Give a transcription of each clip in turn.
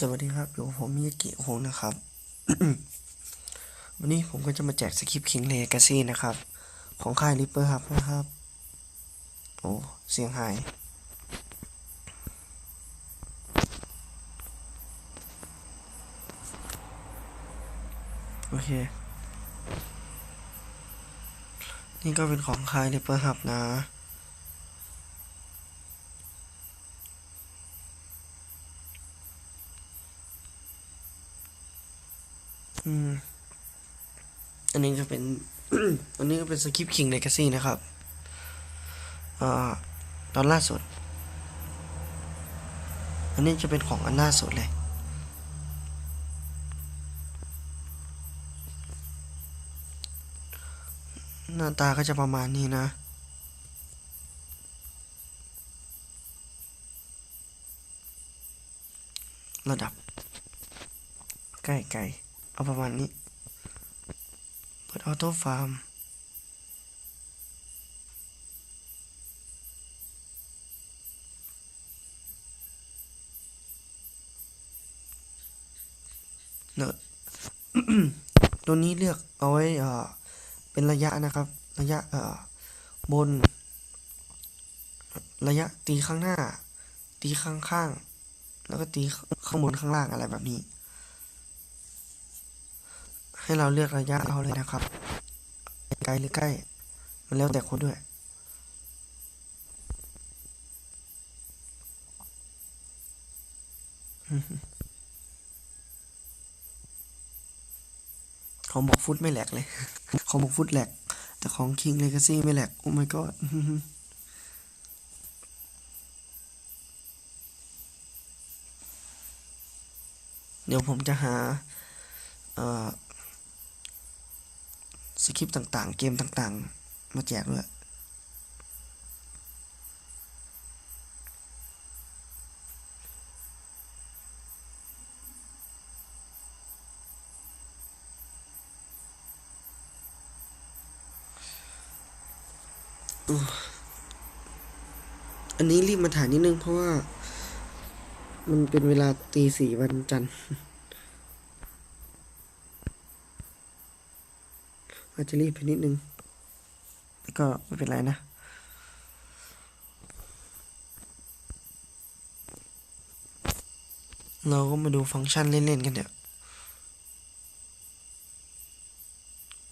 สวัสดีครับอยู่ผมมิยากิโฮงนะครับ วันนี้ผมก็จะมาแจกสคริปต์คิงเลกาซี่นะครับ ของค่ายริปเปอร์ครับนะครับ โอ้ เสียงหาย โอเค นี่ก็เป็นของค่ายริปเปอร์ครับนะ อืม อันนี้จะเป็น อันนี้ก็เป็นสคริปต์คิงเลกาซี่นะครับอ่าตอนล่าสุด อันนี้จะเป็นของอันล่าสุดเลยหน้าตาก็จะประมาณนี้นะ ระดับ ใกล้ๆ เอาประมาณนี้ เปิดออโต้ฟาร์มเนิร์ดตัวนี้เลือกเอาไว้เออเป็นระยะนะครับ ระยะเออบน ระยะตีข้างหน้า ตีข้างข้าง แล้วก็ตีข้างบนข้างล่างอะไรแบบนี้ ให้เราเลือกระยะเอาเลยนะครับ ไกลหรือใกล้ มันแล้วแต่คนด้วย ของบอกฟุตไม่แหลกเลย ของบอกฟุตแหลก แต่ของ King Legacy ไม่แหลก โอ้ my god เดี๋ยวผมจะหา เอ่อ สคริปต์ต่างๆ เกมต่างๆ มาแจกด้วยอันนี้รีบมาถ่ายนิดนึงเพราะว่า มันเป็นเวลาตีสี่วันจันทร์ อาจจะรีบไปนิดนึงแต่ก็ไม่เป็นไรนะเราก็มาดูฟังก์ชันเล่นๆกันเดี๋ยว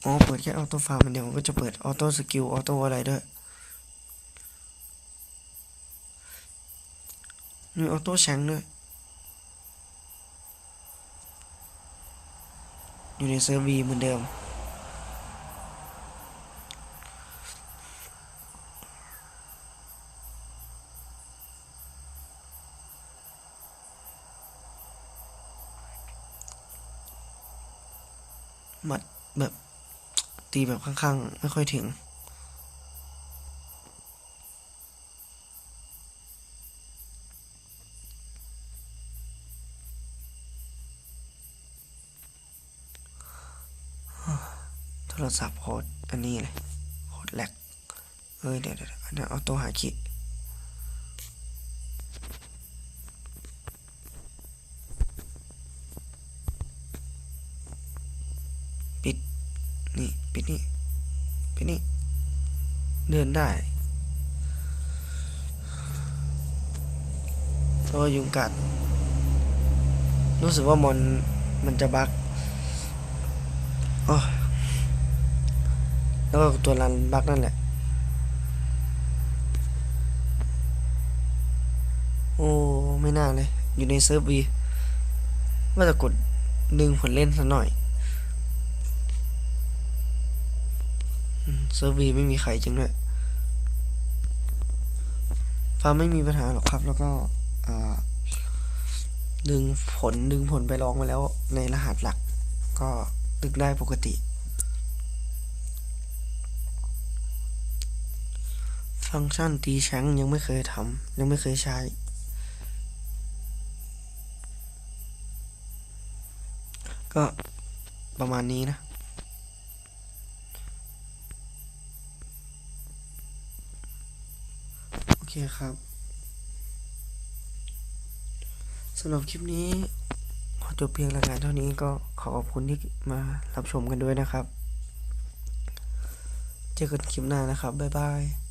อ๋อ เปิดแค่ออโต้ฟาร์มเดียวมันก็จะเปิดออโต้สกิลออโต้อะไรด้วย มีออโต้แชงด้วย อยู่ในเซิร์วีเหมือนเดิม หมัดแบบตีแบบข้างๆ ไม่ค่อยถึง โทรศัพท์โคตรอันนี้เลยโคตรแหลกเอ้ยเดี๋ยวเดี๋ยวอันนั้เอาตัวหาคิ ปิดนี่ปิดนี่ เดินได้เพราะว่ายุงกัด รู้สึกว่ามอนมันจะบักอ๋อแล้วก็ตัวรันบักนั่นแหละ โอ้ ไม่น่าเลย อยู่ในเซิร์ฟวีว่าจะกดดึงผลเล่นซะหน่อยอืม เซิร์ฟวีไม่มีใครจริงด้วยฟาร์มไม่มีปัญหาหรอกครับ แล้วก็ดึงผลดึงผลไปลองมาแล้วในรหัสหลัก ก็ดึงได้ปกติ ฟังก์ชันตีแชงยังไม่เคยทำยังไม่เคยใช้ก็ประมาณนี้นะ โอ เคครับสำหรับคลิปนี้จบเพียงรายการเท่านี้ก็ขอขอบคุณที่มารับชมกันด้วยนะครับ เจอกันคลิปหน้านะครับ บ๊ายบาย